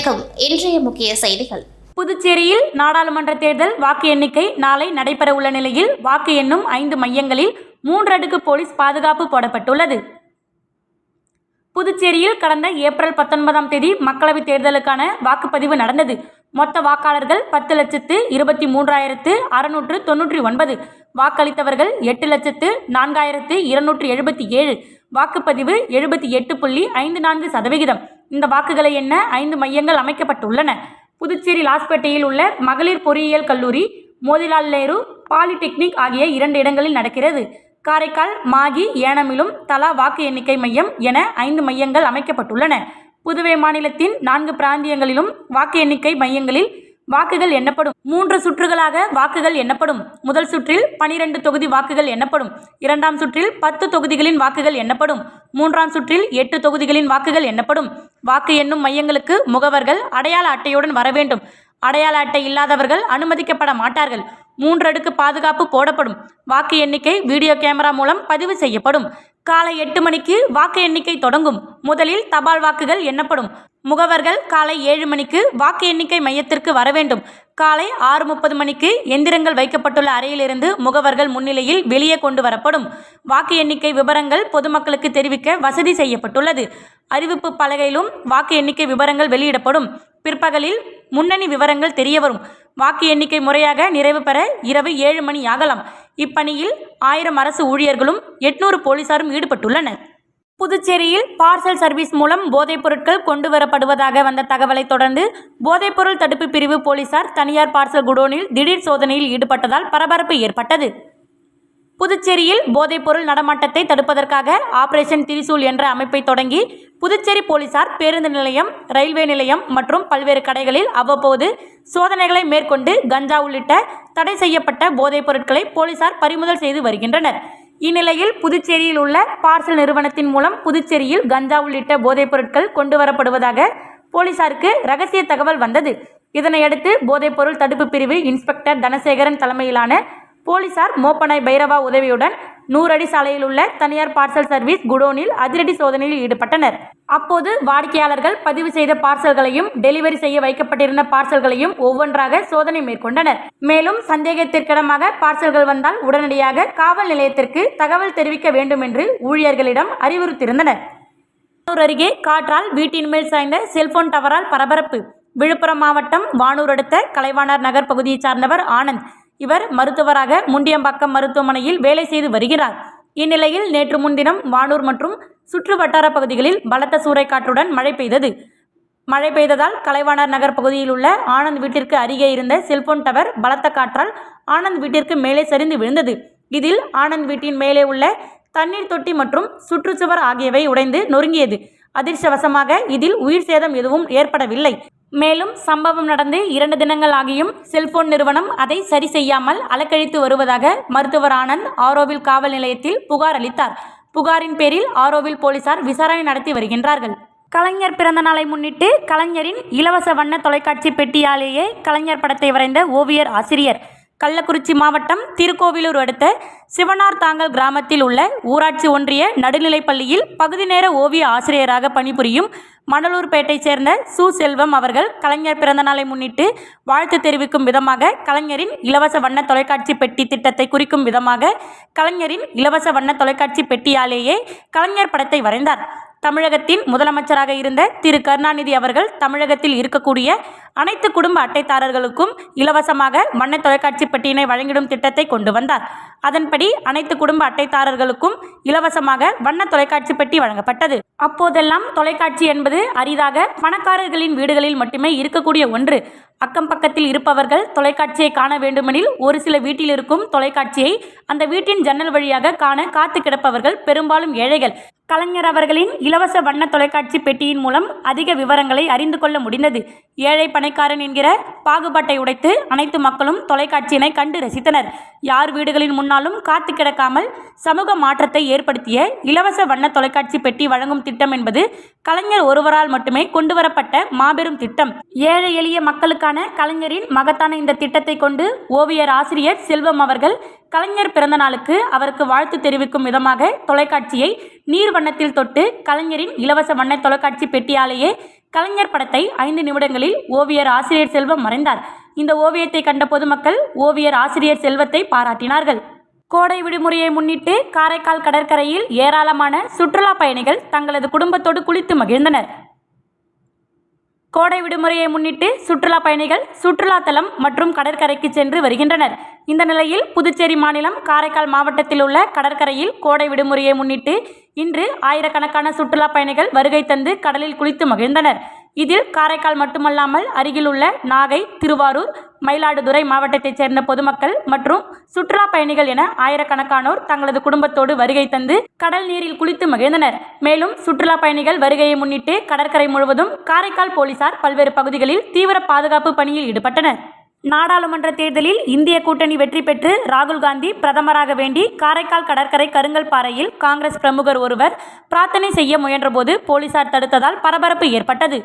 வணக்கம். இன்றைய முக்கிய செய்திகள். புதுச்சேரியில் நாடாளுமன்ற தேர்தல் வாக்கு எண்ணிக்கை நாளை நடைபெறவுள்ள நிலையில் வாக்கு எண்ணும் ஐந்து மையங்களில் மூன்று அடுக்கு போலீஸ் பாதுகாப்பு போடப்பட்டுள்ளது. புதுச்சேரியில் கடந்த ஏப்ரல் பத்தொன்பதாம் தேதி மக்களவைத் தேர்தலுக்கான வாக்குப்பதிவு நடந்தது. மொத்த வாக்காளர்கள் பத்து லட்சத்து இருபத்தி மூன்றாயிரத்து அறுநூற்று தொன்னூற்றி ஒன்பது. வாக்களித்தவர்கள் எட்டு லட்சத்து நான்காயிரத்து இருநூற்று எழுபத்தி ஏழு. வாக்குப்பதிவு எழுபத்தி எட்டு புள்ளி ஐந்து நான்கு சதவிகிதம். இந்த வாக்குகளை என்ன ஐந்து மையங்கள் அமைக்கப்பட்டுள்ளன. புதுச்சேரி லாஸ்பேட்டையில் உள்ள மகளிர் பொறியியல் கல்லூரி மோதிலால் நேரு பாலிடெக்னிக் ஆகிய இரண்டு இடங்களில் நடக்கிறது. காரைக்கால் மாகி ஏனமிலும் தலா வாக்கு எண்ணிக்கை மையம் என ஐந்து மையங்கள் அமைக்கப்பட்டுள்ளன. புதுவை மாநிலத்தின் நான்கு பிராந்தியங்களிலும் வாக்கு எண்ணிக்கை மையங்களில் வாக்குகள் எண்ணப்படும். மூன்று சுற்றுகளாக வாக்குகள் எண்ணப்படும். முதல் சுற்றில் பனிரெண்டு தொகுதி வாக்குகள் எண்ணப்படும். இரண்டாம் சுற்றில் பத்து தொகுதிகளின் வாக்குகள் எண்ணப்படும். மூன்றாம் சுற்றில் எட்டு தொகுதிகளின் வாக்குகள் எண்ணப்படும். வாக்கு எண்ணும் மையங்களுக்கு முகவர்கள் அடையாள அட்டையுடன் வர வேண்டும். அடையாள அட்டை இல்லாதவர்கள் அனுமதிக்கப்பட மாட்டார்கள். மூன்றடுக்கு பாதுகாப்பு போடப்படும். வாக்கு எண்ணிக்கை வீடியோ கேமரா மூலம் பதிவு செய்யப்படும். காலை எட்டு மணிக்கு வாக்கு எண்ணிக்கை தொடங்கும். முதலில் தபால் வாக்குகள் எண்ணப்படும். முகவர்கள் காலை ஏழு மணிக்கு வாக்கு எண்ணிக்கை மையத்திற்கு வர வேண்டும். காலை ஆறு முப்பது மணிக்கு எந்திரங்கள் வைக்கப்பட்டுள்ள அறையிலிருந்து முகவர்கள் முன்னிலையில் வெளியே கொண்டு வரப்படும். வாக்கு எண்ணிக்கை விவரங்கள் பொதுமக்களுக்கு தெரிவிக்க வசதி செய்யப்பட்டுள்ளது. அறிவிப்பு பலகையிலும் வாக்கு எண்ணிக்கை விவரங்கள் வெளியிடப்படும். பிற்பகலில் முன்னணி விவரங்கள் தெரியவரும். வாக்கு எண்ணிக்கை முறையாக நிறைவு பெற இரவு ஏழு மணி ஆகலாம். இப்பணியில் ஆயிரம் அரசு ஊழியர்களும் எட்நூறு போலீசாரும் ஈடுபட்டுள்ளனர். புதுச்சேரியில் பார்சல் சர்வீஸ் மூலம் போதைப் பொருட்கள் கொண்டு வரப்படுவதாக வந்த தகவலை தொடர்ந்து போதைப்பொருள் தடுப்பு பிரிவு போலீசார் தனியார் பார்சல் குடோனில் திடீர் சோதனையில் ஈடுபட்டதால் பரபரப்பு ஏற்பட்டது. புதுச்சேரியில் போதைப்பொருள் நடமாட்டத்தை தடுப்பதற்காக ஆபரேஷன் திரிசூல் என்ற அமைப்பை தொடங்கி புதுச்சேரி போலீசார் பேருந்து நிலையம் ரயில்வே நிலையம் மற்றும் பல்வேறு கடைகளில் அவ்வப்போது சோதனைகளை மேற்கொண்டு கஞ்சா உள்ளிட்ட தடை செய்யப்பட்ட போதைப் பொருட்களை போலீசார் பறிமுதல் செய்து வருகின்றனர். இந்நிலையில் புதுச்சேரியில் உள்ள பார்சல் நிறுவனத்தின் மூலம் புதுச்சேரியில் கஞ்சா உள்ளிட்ட போதைப் பொருட்கள் கொண்டு வரப்படுவதாக போலீசாருக்கு ரகசிய தகவல் வந்தது. இதனையடுத்து போதைப்பொருள் தடுப்பு பிரிவு இன்ஸ்பெக்டர் தனசேகரன் தலைமையிலான போலீசார் மோப்பனாய் பைரவா உதவியுடன் நூறடி சாலையில் உள்ள தனியார் பார்சல் சர்வீஸ் குடோனில் அதிரடி சோதனையில் ஈடுபட்டனர். அப்போது வாடிக்கையாளர்கள் பதிவு செய்த பார்சல்களையும் டெலிவரி செய்ய வைக்கப்பட்டிருந்த பார்சல்களையும் ஒவ்வொன்றாக சோதனை மேற்கொண்டனர். மேலும் சந்தேகத்திற்கிடமாக பார்சல்கள் வந்தால் உடனடியாக காவல் நிலையத்திற்கு தகவல் தெரிவிக்க வேண்டும் என்று ஊழியர்களிடம் அறிவுறுத்தியிருந்தனர். வானூர் அருகே காற்றால் வீட்டின் மேல் சாய்ந்த செல்போன் டவரால் பரபரப்பு. விழுப்புரம் மாவட்டம் வானூர் அடுத்த கலைவாணர் நகர் பகுதியைச் சார்ந்தவர் ஆனந்த். இவர் மருத்துவராக முண்டியம்பாக்கம் மருத்துவமனையில் வேலை செய்து வருகிறார். இந்நிலையில் நேற்று முன்தினம் வானூர் மற்றும் சுற்று வட்டார பகுதிகளில் பலத்த சூறைக்காற்றுடன் மழை பெய்தது. மழை பெய்ததால் கலைவாணர் நகர் பகுதியில் உள்ள ஆனந்த் வீட்டிற்கு அருகே இருந்த செல்போன் டவர் பலத்த காற்றால் ஆனந்த் வீட்டிற்கு மேலே சரிந்து விழுந்தது. இதில் ஆனந்த் வீட்டின் மேலே உள்ள தண்ணீர் தொட்டி மற்றும் சுற்றுச்சுவர் ஆகியவை உடைந்து நொறுங்கியது. அதிர்ஷ்டவசமாக இதில் உயிர் சேதம் எதுவும் ஏற்படவில்லை. மேலும் சம்பவம் நடந்து இரண்டு தினங்கள் ஆகியும் செல்போன் நிறுவனம் அதை சரி செய்யாமல் அலக்கழித்து வருவதாக மருத்துவர் ஆனந்த் ஆரோவில் காவல் நிலையத்தில் புகார் அளித்தார். புகாரின் பேரில் ஆரோவில் போலீசார் விசாரணை நடத்தி வருகின்றார்கள். கலைஞர் பிறந்த நாளை முன்னிட்டு கலைஞரின் இலவச வண்ண தொலைக்காட்சி பெட்டியாலேயே கலைஞர் படத்தை வரைந்த ஓவியர் ஆசிரியர். கள்ளக்குறிச்சி மாவட்டம் திருக்கோவிலூர் அடுத்த சிவனார் தாங்கல் கிராமத்தில் உள்ள ஊராட்சி ஒன்றிய நடுநிலைப் பள்ளியில் பகுதி நேர ஓவிய ஆசிரியராக பணிபுரியும் மணலூர்பேட்டை சேர்ந்த சு. செல்வம் அவர்கள் கலைஞர் பிறந்தநாளை முன்னிட்டு வாழ்த்து தெரிவிக்கும் விதமாக கலைஞரின் இலவச வண்ண தொலைக்காட்சி பெட்டி திட்டத்தை குறிக்கும் விதமாக கலைஞரின் இலவச வண்ண தொலைக்காட்சி பெட்டியாலேயே கலைஞர் படத்தை வரைந்தார். தமிழகத்தின் முதலமைச்சராக இருந்த திரு. கருணாநிதி அவர்கள் தமிழகத்தில் இருக்கக்கூடிய அனைத்து குடும்ப அட்டைதாரர்களுக்கும் இலவசமாக வண்ண தொலைக்காட்சி பெட்டியினை வழங்கிடும் திட்டத்தை கொண்டு வந்தார். அதன்படி அனைத்து குடும்ப அட்டைதாரர்களுக்கும் இலவசமாக வண்ண தொலைக்காட்சி பெட்டி வழங்கப்பட்டது. அப்போதெல்லாம் தொலைக்காட்சி என்பது அரிதாக பணக்காரர்களின் வீடுகளில் மட்டுமே இருக்கக்கூடிய ஒன்று. அக்கம் பக்கத்தில் இருப்பவர்கள் தொலைக்காட்சியை காண வேண்டுமெனில் ஒரு சில வீட்டில் இருக்கும் தொலைக்காட்சியை அந்த வீட்டின் ஜன்னல் வழியாக காண காத்து கிடப்பவர்கள் பெரும்பாலும் ஏழைகள். கலைஞர் அவர்களின் இலவச வண்ண தொலைக்காட்சி பெட்டியின் மூலம் அதிக விவரங்களை அறிந்து கொள்ள முடிந்தது. ஏழை பணக்காரன் என்கிற பாகுபாட்டை உடைத்து அனைத்து மக்களும் தொலைக்காட்சியினை கண்டு ரசித்தனர். யார் வீடுகளின் முன்னாலும் காத்து கிடக்காமல் சமூக மாற்றத்தை ஏற்படுத்திய இலவச வண்ண தொலைக்காட்சி பெட்டி வழங்கும் திட்டம் என்பது கலைஞர் ஒருவரால் மட்டுமே கொண்டுவரப்பட்ட மாபெரும் திட்டம். ஏழை எளிய மக்களுக்கான கலைஞரின் மகத்தான இந்த திட்டத்தை கொண்டு ஓவியர் ஆசிரியர் செல்வம் அவர்கள் கலைஞர் பிறந்த நாளுக்கு அவருக்கு வாழ்த்து தெரிவிக்கும் விதமாக தொலைக்காட்சியை நீர் வண்ணத்தில் தொட்டு கலைஞரின் இலவச வண்ண தொலைக்காட்சி பெட்டியாலேயே கலைஞர் படத்தை ஐந்து நிமிடங்களில் ஓவியர் ஆசிரியர் செல்வம் மறைந்தார். இந்த ஓவியத்தை கண்ட பொதுமக்கள் ஓவியர் ஆசிரியர் செல்வத்தை பாராட்டினார்கள். கோடை விடுமுறையை முன்னிட்டு காரைக்கால் கடற்கரையில் ஏராளமான சுற்றுலா பயணிகள் தங்களது குடும்பத்தோடு குளித்து மகிழ்ந்தனர். கோடை விடுமுறையை முன்னிட்டு சுற்றுலா பயணிகள் சுற்றுலா தலம் மற்றும் கடற்கரைக்கு சென்று வருகின்றனர். இந்த நிலையில் புதுச்சேரி மாநிலம் காரைக்கால் மாவட்டத்தில் உள்ள கடற்கரையில் கோடை விடுமுறையை முன்னிட்டு இன்று ஆயிரக்கணக்கான சுற்றுலா பயணிகள் வருகை தந்து கடலில் குளித்து மகிழ்ந்தனர். இதில் காரைக்கால் மட்டுமல்லாமல் அருகிலுள்ள நாகை திருவாரூர் மயிலாடுதுறை மாவட்டத்தைச் சேர்ந்த பொதுமக்கள் மற்றும் சுற்றுலா பயணிகள் என ஆயிரக்கணக்கானோர் தங்களது குடும்பத்தோடு வருகை தந்து கடல் நீரில் குளித்து மகிழ்ந்தனர். மேலும் சுற்றுலா பயணிகள் வருகையை முன்னிட்டு கடற்கரை முழுவதும் காரைக்கால் போலீசார் பல்வேறு பகுதிகளில் தீவிர பாதுகாப்பு பணியில் ஈடுபட்டனர். நாடாளுமன்ற தேர்தலில் இந்திய கூட்டணி வெற்றி பெற்று ராகுல் காந்தி பிரதமராக வேண்டி காரைக்கால் கடற்கரை கருங்கல் பாறையில் காங்கிரஸ் பிரமுகர் ஒருவர் பிரார்த்தனை செய்ய முயன்றபோது போலீசார் தடுத்ததால் பரபரப்பு ஏற்பட்டது.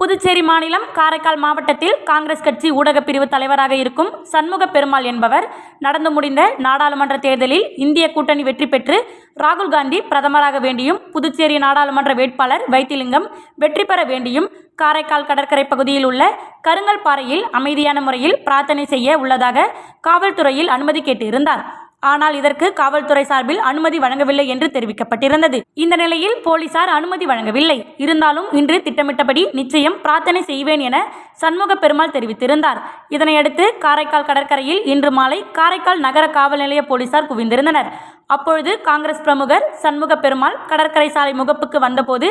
புதுச்சேரி மாநிலம் காரைக்கால் மாவட்டத்தில் காங்கிரஸ் கட்சி ஊடகப் பிரிவு தலைவராக இருக்கும் சண்முக பெருமாள் என்பவர் நடந்து முடிந்த நாடாளுமன்ற தேர்தலில் இந்திய கூட்டணி வெற்றி பெற்று ராகுல் காந்தி பிரதமராக வேண்டியும் புதுச்சேரி நாடாளுமன்ற வேட்பாளர் வைத்திலிங்கம் வெற்றி பெற வேண்டியும் காரைக்கால் கடற்கரை பகுதியில் உள்ள கருங்கல் பாறையில் அமைதியான முறையில் பிரார்த்தனை செய்ய உள்ளதாக காவல்துறையில் அனுமதி கேட்டு இருந்தார் ஆனால் இதற்கு காவல்துறை சார்பில் அனுமதி வழங்கவில்லை என்று தெரிவிக்கப்பட்டிருந்தது. இந்த நிலையில் போலீசார் அனுமதி வழங்கவில்லை. இருந்தாலும் இன்று திட்டமிட்டபடி நிச்சயம் பிரார்த்தனை செய்வேன் என சண்முக பெருமாள் தெரிவித்திருந்தார். இதனையடுத்து காரைக்கால் கடற்கரையில் இன்று மாலை காரைக்கால் நகர காவல் நிலைய போலீசார் குவிந்திருந்தனர். அப்பொழுது காங்கிரஸ் பிரமுகர் சண்முக பெருமாள் கடற்கரை சாலை முகப்புக்கு வந்தபோது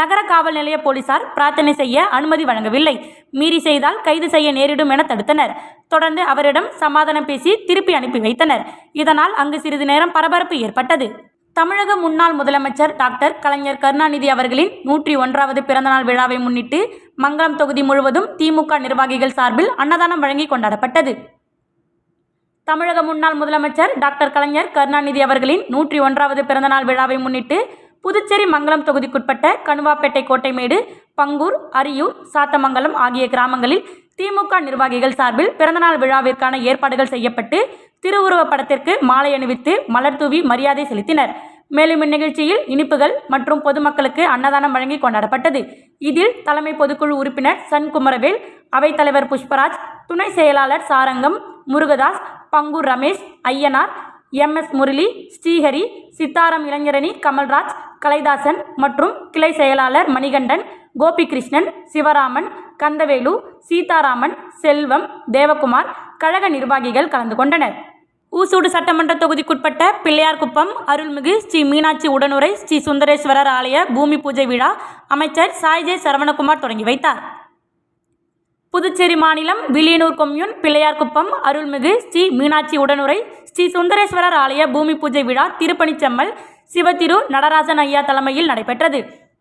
நகர காவல் நிலைய போலீசார் பிரார்த்தனை செய்ய அனுமதி வழங்கவில்லை. மீறி செய்தால் கைது செய்ய நேரிடும் என தடுத்தனர். தொடர்ந்து அவரிடம் சமாதானம் பேசி திருப்பி அனுப்பி வைத்தனர். இதனால் அங்கு சிறிது நேரம் பரபரப்பு ஏற்பட்டது. தமிழக முன்னாள் முதலமைச்சர் டாக்டர் கலைஞர் கருணாநிதி அவர்களின் நூற்றி ஒன்றாவது பிறந்தநாள் விழாவை முன்னிட்டு மங்கலம் தொகுதி முழுவதும் திமுக நிர்வாகிகள் சார்பில் அன்னதானம் வழங்கி கொண்டாடப்பட்டது. தமிழக முன்னாள் முதலமைச்சர் டாக்டர் கலைஞர் கருணாநிதி அவர்களின் நூற்றி ஒன்றாவது பிறந்தநாள் விழாவை முன்னிட்டு புதுச்சேரி மங்கலம் தொகுதிக்குட்பட்ட கணுவாப்பேட்டை கோட்டைமேடு பங்கூர் அரியூர் சாத்தமங்கலம் ஆகிய கிராமங்களில் திமுக நிர்வாகிகள் சார்பில் பிறந்தநாள் விழாவிற்கான ஏற்பாடுகள் செய்யப்பட்டு திருவுருவப் படத்திற்கு மாலை அணிவித்து மலர் தூவி மரியாதை செலுத்தினர். மேலும் இந்நிகழ்ச்சியில் இனிப்புகள் மற்றும் பொதுமக்களுக்கு அன்னதானம் வழங்கி கொண்டாடப்பட்டது. இதில் தலைமை பொதுக்குழு உறுப்பினர் சன் குமரவேல் அவைத்தலைவர் புஷ்பராஜ் துணை செயலாளர் சாரங்கம் முருகதாஸ் பங்கூர் ரமேஷ் ஐயனார் எம். எஸ். முரளி ஸ்ரீஹரி சித்தாரம் இளைஞரணி கமல்ராஜ் கலைதாசன் மற்றும் கிளை செயலாளர் மணிகண்டன் கோபிகிருஷ்ணன் சிவராமன் கந்தவேலு சீதாராமன் செல்வம் தேவகுமார் கழக நிர்வாகிகள் கலந்து கொண்டனர். ஊசூடு சட்டமன்ற தொகுதிக்குட்பட்ட பிள்ளையார்குப்பம் அருள்மிகு ஸ்ரீ மீனாட்சி உடனுரை ஸ்ரீ சுந்தரேஸ்வரர் ஆலய பூமி பூஜை விழா அமைச்சர் சாய்ஜே சரவணகுமார் தொடங்கி வைத்தார். புதுச்சேரி மாநிலம் வில்லியனூர் கொம்யூன் பிள்ளையார்குப்பம் அருள்மிகு ஸ்ரீ மீனாட்சி உடனுரை ஸ்ரீ சுந்தரேஸ்வரர் ஆலய பூமி பூஜை விழா திருப்பணிச்செம்மல் சிவத்திரு நடராஜன் ஐயா தலைமையில் நடைபெற்றது.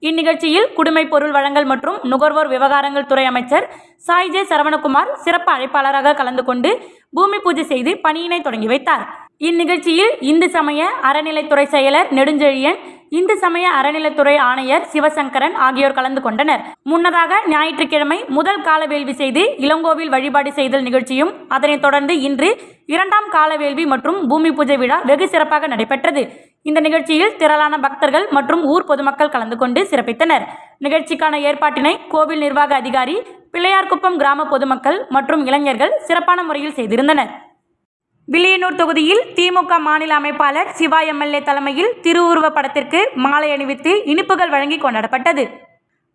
இந்நிகழ்ச்சியில் குடிமை பொருள் வழங்கல் மற்றும் நுகர்வோர் விவகாரங்கள் துறை அமைச்சர் சாய் ஜே சரவணகுமார் சிறப்பு அழைப்பாளராக கலந்து கொண்டு பூமி பூஜை செய்து பணியினை தொடங்கி வைத்தார். இந்நிகழ்ச்சியில் இந்து சமய அறநிலைத்துறை செயலர் நெடுஞ்செழியன் இந்து சமய அறநிலைத்துறை ஆணையர் சிவசங்கரன் ஆகியோர் கலந்து கொண்டனர். முன்னதாக ஞாயிற்றுக்கிழமை முதல் காலவேள்வி செய்து இளங்கோவில் வழிபாடு செய்தல் நிகழ்ச்சியும் அதனைத் தொடர்ந்து இன்று இரண்டாம் காலவேள்வி மற்றும் பூமி பூஜை விழா வெகு சிறப்பாக நடைபெற்றது. இந்த நிகழ்ச்சியில் திரளான பக்தர்கள் மற்றும் ஊர் பொதுமக்கள் கலந்து கொண்டு சிறப்பித்தனர். நிகழ்ச்சிக்கான ஏற்பாட்டினை கோவில் நிர்வாக அதிகாரி பிள்ளையார்குப்பம் கிராம பொதுமக்கள் மற்றும் இளைஞர்கள் சிறப்பான முறையில் செய்திருந்தனர். வில்லியனூர் தொகுதியில் திமுக மாநில அமைப்பாளர் சிவா எம்எல்ஏ தலைமையில் திருவுருவ படத்திற்கு மாலை அணிவித்து இனிப்புகள் வழங்கி கொண்டாடப்பட்டது.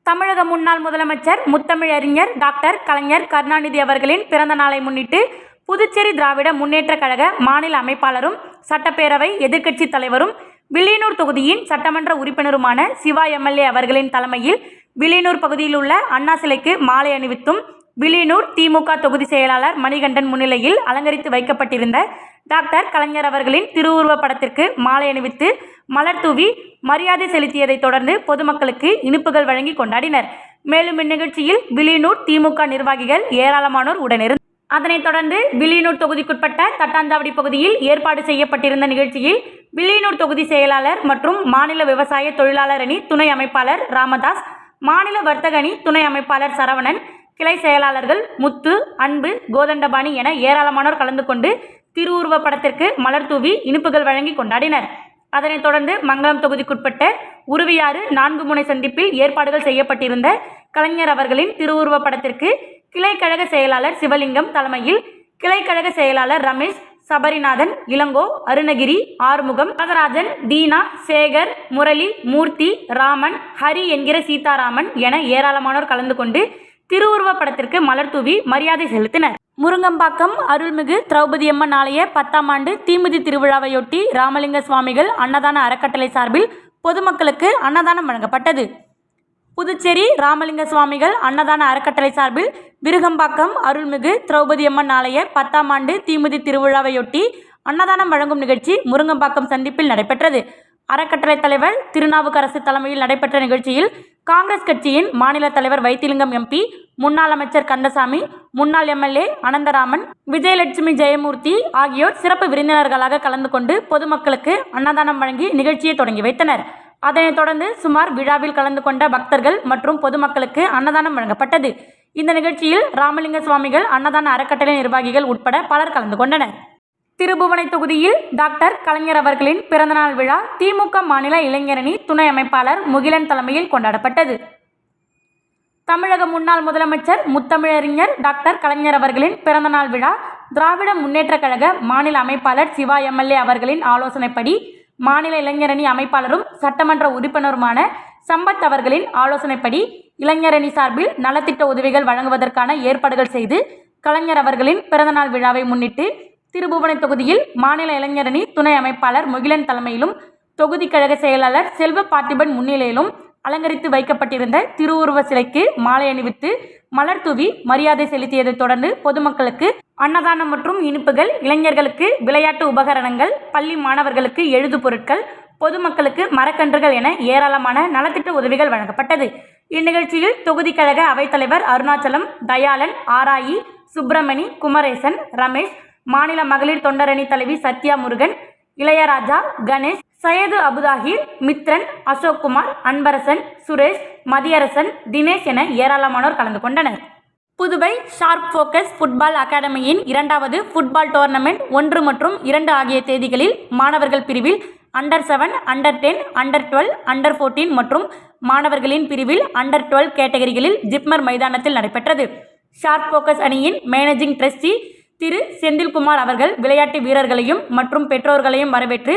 தமிழக முன்னாள் முதலமைச்சர் முத்தமிழறிஞர் டாக்டர் கலைஞர் கருணாநிதி அவர்களின் பிறந்த நாளை முன்னிட்டு புதுச்சேரி திராவிட முன்னேற்றக் கழக மாநில அமைப்பாளரும் சட்டப்பேரவை எதிர்க்கட்சித் தலைவரும் வில்லியனூர் தொகுதியின் சட்டமன்ற உறுப்பினருமான சிவா எம்எல்ஏ அவர்களின் தலைமையில் வில்லியனூர் பகுதியில் உள்ள அண்ணா சிலைக்கு மாலை அணிவித்தும் வில்லியனூர் திமுக தொகுதி செயலாளர் மணிகண்டன் முன்னிலையில் அலங்கரித்து வைக்கப்பட்டிருந்த டாக்டர் கலைஞர் அவர்களின் திருவுருவப் படத்திற்கு மாலை அணிவித்து மலர் தூவி மரியாதை செலுத்தியதைத் தொடர்ந்து பொதுமக்களுக்கு இனிப்புகள் வழங்கி கொண்டாடினர். மேலும் இந்நிகழ்ச்சியில் வில்லியனூர் திமுக நிர்வாகிகள் ஏராளமானோர் உடனிருந்தனர் அதனைத் தொடர்ந்து வில்லியனூர் தொகுதிக்குட்பட்ட தட்டாந்தாவடி பகுதியில் ஏற்பாடு செய்யப்பட்டிருந்த நிகழ்ச்சியில் வில்லியனூர் தொகுதி செயலாளர் மற்றும் மாநில விவசாய தொழிலாளர் அணி துணை அமைப்பாளர் ராமதாஸ் மாநில வர்த்தக அணி துணை அமைப்பாளர் சரவணன் கிளை செயலாளர்கள் முத்து அன்பு கோதண்டபாணி என ஏராளமானோர் கலந்து கொண்டு திருவுருவ படத்திற்கு மலர் தூவி இனிப்புகள் வழங்கி கொண்டாடினர். அதனைத் தொடர்ந்து மங்களம் தொகுதிக்குட்பட்ட உருவியாறு நான்கு முனை சந்திப்பில் ஏற்பாடுகள் செய்யப்பட்டிருந்த கலைஞர் அவர்களின் திருவுருவ படத்திற்கு கிளைக்கழக செயலாளர் சிவலிங்கம் தலைமையில் கிளைக்கழக செயலாளர் ரமேஷ் சபரிநாதன் இளங்கோ அருணகிரி ஆறுமுகம் வரதராஜன் தீனா சேகர் முரளி மூர்த்தி ராமன் ஹரி என்கிற சீதாராமன் என ஏராளமானோர் கலந்து கொண்டு திருவுருவப் படத்திற்கு மலர் தூவி மரியாதை செலுத்தினர். முருங்கம்பாக்கம் அருள்மிகு திரௌபதி அம்மன் ஆலய பத்தாம் ஆண்டு தீமிதி திருவிழாவையொட்டி ராமலிங்க சுவாமிகள் அன்னதான அறக்கட்டளை சார்பில் பொதுமக்களுக்கு அன்னதானம் வழங்கப்பட்டது. புதுச்சேரி ராமலிங்க சுவாமிகள் அன்னதான அறக்கட்டளை சார்பில் விருகம்பாக்கம் அருள்மிகு திரௌபதி அம்மன் ஆலய பத்தாம் ஆண்டு தீமிதி திருவிழாவையொட்டி அன்னதானம் வழங்கும் நிகழ்ச்சி முருங்கம்பாக்கம் சந்திப்பில் நடைபெற்றது. அறக்கட்டளை தலைவர் திருநாவுக்கரசு தலைமையில் நடைபெற்ற நிகழ்ச்சியில் காங்கிரஸ் கட்சியின் மாநில தலைவர் வைத்திலிங்கம் எம்பி முன்னாள் அமைச்சர் கந்தசாமி முன்னாள் எம்எல்ஏ அனந்தராமன் விஜயலட்சுமி ஜெயமூர்த்தி ஆகியோர் சிறப்பு விருந்தினர்களாக கலந்து கொண்டு பொதுமக்களுக்கு அன்னதானம் வழங்கி நிகழ்ச்சியை தொடங்கி வைத்தனர். அதனைத் தொடர்ந்து சுமார் விழாவில் கலந்து கொண்ட பக்தர்கள் மற்றும் பொதுமக்களுக்கு அன்னதானம் வழங்கப்பட்டது. இந்த நிகழ்ச்சியில் ராமலிங்க சுவாமிகள் அன்னதான அறக்கட்டளை நிர்வாகிகள் உட்பட பலர் கலந்து கொண்டனர். திருபுவனை தொகுதியில் டாக்டர் கலைஞர் அவர்களின் பிறந்தநாள் விழா திமுக மாநில இளைஞரணி துணை அமைப்பாளர் முகிலன் தலைமையில் கொண்டாடப்பட்டது. தமிழக முன்னாள் முதலமைச்சர் முத்தமிழறிஞர் டாக்டர் கலைஞர் அவர்களின் பிறந்தநாள் விழா திராவிட முன்னேற்றக் கழக மாநில அமைப்பாளர் சிவா எம்எல்ஏ அவர்களின் ஆலோசனைப்படி மாநில இளைஞரணி அமைப்பாளரும் சட்டமன்ற உறுப்பினருமான சம்பத் அவர்களின் ஆலோசனைப்படி இளைஞரணி சார்பில் நலத்திட்ட உதவிகள் வழங்குவதற்கான ஏற்பாடுகள் செய்து கலைஞர் அவர்களின் பிறந்தநாள் விழாவை முன்னிட்டு திருபுவனை தொகுதியில் மாநில இளைஞரணி துணை அமைப்பாளர் முகிலன் தலைமையிலும் தொகுதி கழக செயலாளர் செல்வ பார்த்திபன் முன்னிலையிலும் அலங்கரித்து வைக்கப்பட்டிருந்த திருவுருவ சிலைக்கு மாலை அணிவித்து மலர் தூவி மரியாதை செலுத்தியதைத் தொடர்ந்து பொதுமக்களுக்கு அன்னதானம் மற்றும் இனிப்புகள் இளைஞர்களுக்கு விளையாட்டு உபகரணங்கள் பள்ளி மாணவர்களுக்கு எழுது பொருட்கள் பொதுமக்களுக்கு மரக்கன்றுகள் என ஏராளமான நலத்திட்ட உதவிகள் வழங்கப்பட்டது. இந்நிகழ்ச்சியில் தொகுதி கழக அவைத்தலைவர் அருணாச்சலம் தயாளன் ஆராயி சுப்பிரமணி குமரேசன் ரமேஷ் மாநில மகளிர் தொண்டரணி தலைவி சத்யா முருகன் இளையராஜா கணேஷ் சையது அபுதாஹிர் மித்ரன் அசோக்குமார் அன்பரசன் சுரேஷ் மதியரசன் தினேஷ் என ஏராளமானோர் கலந்து கொண்டனர். புதுவை ஷார்ப் ஃபோக்கஸ் ஃபுட்பால் அகாடமியின் இரண்டாவது ஃபுட்பால் டோர்னமெண்ட் ஒன்று மற்றும் இரண்டு ஆகிய தேதிகளில் மாணவர்கள் பிரிவில் under seven under ten under twelve under fourteen மற்றும் மாணவர்களின் பிரிவில் அண்டர் டுவெல் கேட்டகரிகளில் ஜிப்மர் மைதானத்தில் நடைபெற்றது. ஷார்ப் ஃபோக்கஸ் அணியின் மேனேஜிங் ட்ரஸ்டி திரு செந்தில்குமார் அவர்கள் விளையாட்டு வீரர்களையும் மற்றும் பெற்றோர்களையும் வரவேற்று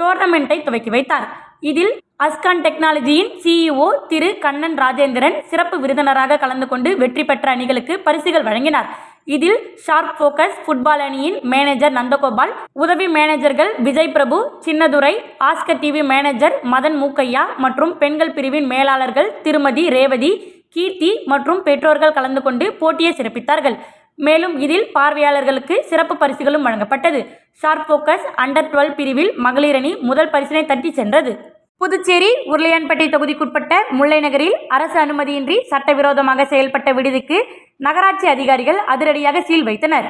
டோர்னமெண்ட்டை துவக்கி வைத்தார். இதில் அஸ்கான் டெக்னாலஜியின் சிஇஓ திரு கண்ணன் ராஜேந்திரன் சிறப்பு விருந்தினராக கலந்து கொண்டு வெற்றி பெற்ற அணிகளுக்கு பரிசுகள் வழங்கினார். இதில் ஷார்ப் ஃபோக்கஸ் ஃபுட்பால் அணியின் மேனேஜர் நந்தகோபால் உதவி மேனேஜர்கள் Vijay Prabhu Chinnadurai Oscar TV manager Madan Mookaiya மற்றும் பெண்கள் பிரிவின் மேலாளர்கள் திருமதி ரேவதி கீர்த்தி மற்றும் பெற்றோர்கள் கலந்து கொண்டு போட்டியை சிறப்பித்தார்கள். மேலும் இதில் பார்வையாளர்களுக்கு சிறப்பு பரிசுகளும் வழங்கப்பட்டது. ஷார்ப் போக்கஸ் அண்டர் டுவெல் பிரிவில் மகளிர் அணி முதல் பரிசினை தட்டி சென்றது. புதுச்சேரி உருளையான்பேட்டை தொகுதிக்குட்பட்ட முல்லை நகரில் அரசு அனுமதியின்றி சட்டவிரோதமாக செயல்பட்ட விடுதிக்கு நகராட்சி அதிகாரிகள் அதிரடியாக சீல் வைத்தனர்.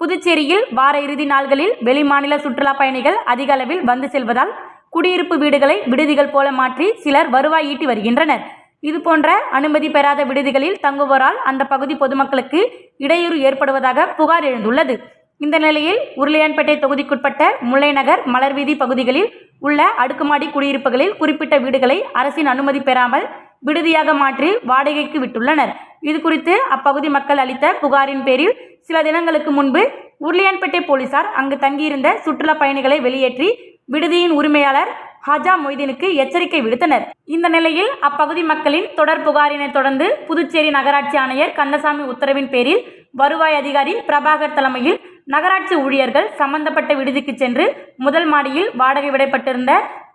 புதுச்சேரியில் வார இறுதி நாள்களில் வெளிமாநில சுற்றுலா பயணிகள் அதிக அளவில் வந்து செல்வதால் குடியிருப்பு வீடுகளை விடுதிகள் போல மாற்றி சிலர் வருவாய் ஈட்டி வருகின்றனர். இதுபோன்ற அனுமதி பெறாத விடுதிகளில் தங்குவோரால் அந்த பகுதி பொதுமக்களுக்கு இடையூறு ஏற்படுவதாக புகார் எழுந்துள்ளது. இந்த நிலையில் உருளையான்பேட்டை தொகுதிக்குட்பட்ட முல்லைநகர் மலர்வீதி பகுதிகளில் உள்ள அடுக்குமாடி குடியிருப்புகளில் குறிப்பிட்ட வீடுகளை அரசின் அனுமதி பெறாமல் விடுதியாக மாற்றி வாடகைக்கு விட்டுள்ளனர். இது குறித்து அப்பகுதி மக்கள் அளித்த புகாரின் பேரில் சில தினங்களுக்கு முன்பு உருளையான்பேட்டை போலீசார் அங்கு தங்கியிருந்த சுற்றுலா பயணிகளை வெளியேற்றி விடுதியின் உரிமையாளர் ஹஜா மொய்தீனுக்கு எச்சரிக்கை விடுத்தனர். இந்த நிலையில் அப்பகுதி மக்களின் தொடர் புகாரினை தொடர்ந்து புதுச்சேரி நகராட்சி ஆணையர் கந்தசாமி உத்தரவின் பேரில் வருவாய் அதிகாரி பிரபாகர் தலைமையில் நகராட்சி ஊழியர்கள் சம்பந்தப்பட்ட விடுதிக்கு சென்று முதல் மாடியில் வாடகை விடப்பட்டிருந்த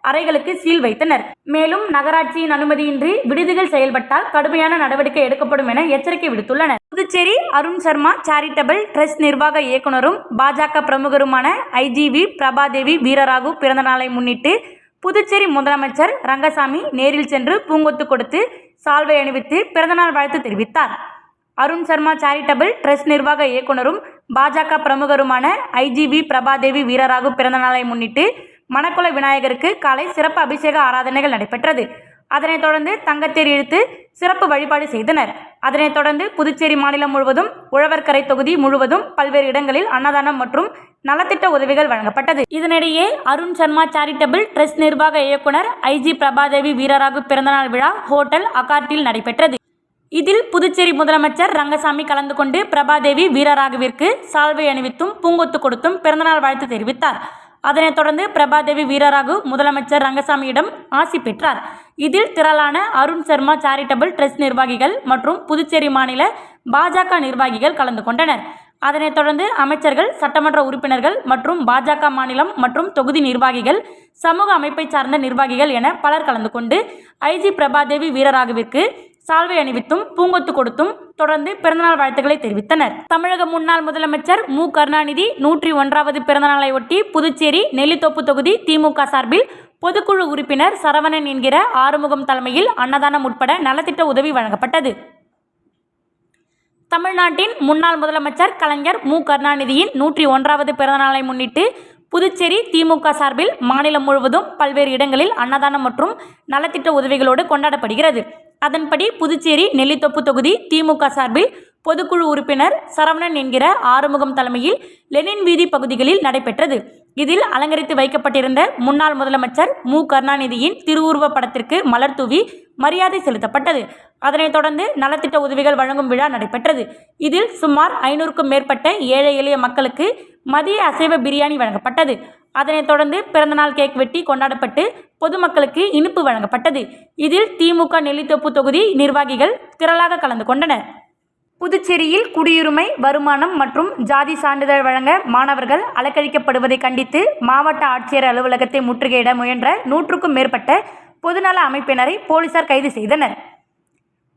அறைகளுக்கு சீல் வைத்தனர். மேலும் நகராட்சியின் அனுமதியின்றி விடுதிகள் செயல்பட்டால் கடுமையான நடவடிக்கை எடுக்கப்படும் என எச்சரிக்கை விடுத்துள்ளனர். புதுச்சேரி அருண் சர்மா சேரிட்டபிள் ட்ரஸ்ட் நிர்வாக இயக்குனரும் பாஜக பிரமுகருமான ஐஜிவி பிரபாதேவி வீரராகு பிறந்தநாளை முன்னிட்டு புதுச்சேரி முதலமைச்சர் ரங்கசாமி நேரில் சென்று பூங்கொத்து கொடுத்து சால்வை அணிவித்து பிறந்தநாள் வாழ்த்து தெரிவித்தார். அருண் சர்மா சேரிட்டபிள் ட்ரஸ்ட் நிர்வாக இயக்குனரும் பாஜக பிரமுகருமான ஐஜிவி பிரபாதேவி வீரராகு பிறந்தநாளை முன்னிட்டு மணக்குள விநாயகருக்கு காலை சிறப்பு அபிஷேக ஆராதனைகள் நடைபெற்றது. அதனைத் தொடர்ந்து தங்கத்தேர் இழுத்து சிறப்பு வழிபாடு செய்தனர். அதனைத் தொடர்ந்து புதுச்சேரி மாநிலம் முழுவதும் உழவர்கரை தொகுதி முழுவதும் பல்வேறு இடங்களில் அன்னதானம் மற்றும் நலத்திட்ட உதவிகள் வழங்கப்பட்டது. இதனிடையே அருண் சர்மா சேரிட்டபிள் ட்ரஸ்ட் நிர்வாக இயக்குனர் ஐஜி பிரபாதேவி வீரராகு பிறந்தநாள் விழா ஹோட்டல் அகார்டில் நடைபெற்றது. இதில் புதுச்சேரி முதலமைச்சர் ரங்கசாமி கலந்து கொண்டு பிரபாதேவி வீரராகவிற்கு சால்வை அணிவித்தும் பூங்கொத்து கொடுத்தும் பிறந்தநாள் வாழ்த்து தெரிவித்தார். அதனைத் தொடர்ந்து பிரபாதேவி வீரராகு முதலமைச்சர் ரங்கசாமியிடம் ஆசி பெற்றார். இதில் திரளான அருண் சர்மா சேரிட்டபிள் ட்ரஸ்ட் நிர்வாகிகள் மற்றும் புதுச்சேரி மாநில பாஜக நிர்வாகிகள் கலந்து கொண்டனர். அதனைத் தொடர்ந்து அமைச்சர்கள் சட்டமன்ற உறுப்பினர்கள் மற்றும் பாஜக மாநிலம் மற்றும் தொகுதி நிர்வாகிகள் சமூக அமைப்பை சார்ந்த நிர்வாகிகள் என பலர் கலந்து கொண்டு ஐஜி பிரபாதேவி வீரராகவிற்கு சால்வை அணிவித்தும் பூங்கொத்து கொடுத்தும் தொடர்ந்து பிறந்தநாள் வாழ்த்துக்களை தெரிவித்தனர். தமிழக முன்னாள் முதலமைச்சர் மு. கருணாநிதி நூற்றி ஒன்றாவது பிறந்தநாளை ஒட்டி புதுச்சேரி நெல்லித்தோப்பு தொகுதி திமுக சார்பில் பொதுக்குழு உறுப்பினர் சரவணன் என்கிற ஆறுமுகம் தலைமையில் அன்னதானம் உட்பட நலத்திட்ட உதவி வழங்கப்பட்டது. தமிழ்நாட்டின் முன்னாள் முதலமைச்சர் கலைஞர் மு. கருணாநிதியின் நூற்றி ஒன்றாவது பிறந்தநாளை முன்னிட்டு புதுச்சேரி திமுக சார்பில் மாநிலம் முழுவதும் பல்வேறு இடங்களில் அன்னதானம் மற்றும் நலத்திட்ட உதவிகளோடு கொண்டாடப்படுகிறது. அதன்படி புதுச்சேரி நெல்லித்தொப்பு தொகுதி திமுக சார்பில் பொதுக்குழு உறுப்பினர் சரவணன் என்கிற ஆறுமுகம் தலைமையில் லெனின் வீதி பகுதிகளில் நடைபெற்றது. இதில் அலங்கரித்து வைக்கப்பட்டிருந்த முன்னாள் முதலமைச்சர் மு. கருணாநிதியின் திருவுருவ படத்திற்கு மலர் தூவி மரியாதை செலுத்தப்பட்டது. அதனைத் தொடர்ந்து நலத்திட்ட உதவிகள் வழங்கும் விழா நடைபெற்றது. இதில் சுமார் ஐநூறுக்கும் மேற்பட்ட ஏழை எளிய மக்களுக்கு மதிய அசைவ பிரியாணி வழங்கப்பட்டது. அதனைத் தொடர்ந்து பிறந்தநாள் கேக் வெட்டி கொண்டாடப்பட்டு பொதுமக்களுக்கு இனிப்பு வழங்கப்பட்டது. இதில் திமுக நெல்லித்தோப்பு தொகுதி நிர்வாகிகள் திரளாக கலந்து கொண்டனர். புதுச்சேரியில் குடியுரிமை வருமானம் மற்றும் ஜாதி சான்றிதழ் வழங்க மாணவர்கள் அலக்கழிக்கப்படுவதை கண்டித்து மாவட்ட ஆட்சியர் அலுவலகத்தை முற்றுகையிட முயன்ற நூற்றுக்கும் மேற்பட்ட பொதுநல அமைப்பினரை போலீசார் கைது செய்தனர்.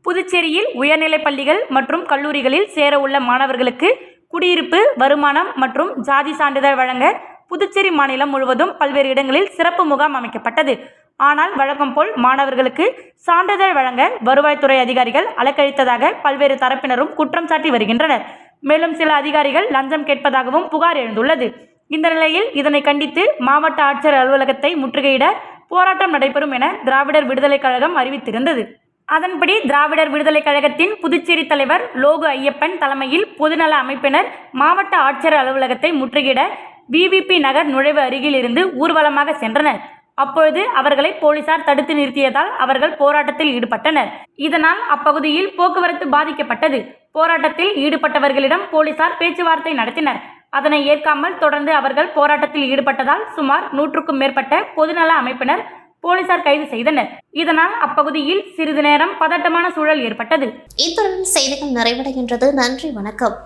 புதுச்சேரியில் உயர்நிலைப் பள்ளிகள் மற்றும் கல்லூரிகளில் சேர உள்ள மாணவர்களுக்கு குடியிருப்பு வருமானம் மற்றும் ஜாதி சான்றிதழ் வழங்க புதுச்சேரி மாநிலம் முழுவதும் பல்வேறு இடங்களில் சிறப்பு முகாம் அமைக்கப்பட்டது. ஆனால் வழக்கம் போல் மாணவர்களுக்கு சான்றிதழ் வழங்க வருவாய்த்துறை அதிகாரிகள் அலக்கழித்ததாக பல்வேறு தரப்பினரும் குற்றம் சாட்டி வருகின்றனர். மேலும் சில அதிகாரிகள் லஞ்சம் கேட்பதாகவும் புகார் எழுந்துள்ளது. இந்த நிலையில் இதனை கண்டித்து மாவட்ட ஆட்சியர் அலுவலகத்தை முற்றுகையிட போராட்டம் நடைபெறும் என திராவிடர் விடுதலைக் கழகம் அறிவித்திருந்தது. அதன்படி திராவிடர் விடுதலைக் கழகத்தின் புதுச்சேரி தலைவர் லோகு ஐயப்பன் தலைமையில் பொதுநல அமைப்பினர் மாவட்ட ஆட்சியர் அலுவலகத்தை முற்றுகையிட விவிபி நகர் நுழைவு அருகில் இருந்து ஊர்வலமாக சென்றனர். அப்பொழுது அவர்களை போலீசார் தடுத்து நிறுத்தியதால் அவர்கள் போராட்டத்தில் ஈடுபட்டனர். இதனால் அப்பகுதியில் போக்குவரத்து பாதிக்கப்பட்டது. போராட்டத்தில் ஈடுபட்டவர்களிடம் போலீசார் பேச்சுவார்த்தை நடத்தினர். அதனை ஏற்காமல் தொடர்ந்து அவர்கள் போராட்டத்தில் ஈடுபட்டதால் சுமார் நூற்றுக்கும் மேற்பட்ட பொதுநல அமைப்பினர் போலீசார் கைது செய்தனர். இதனால் அப்பகுதியில் சிறிது நேரம் பதட்டமான சூழல் ஏற்பட்டது. இத்துடன் செய்திகள் நிறைவடைகின்றது. நன்றி வணக்கம்.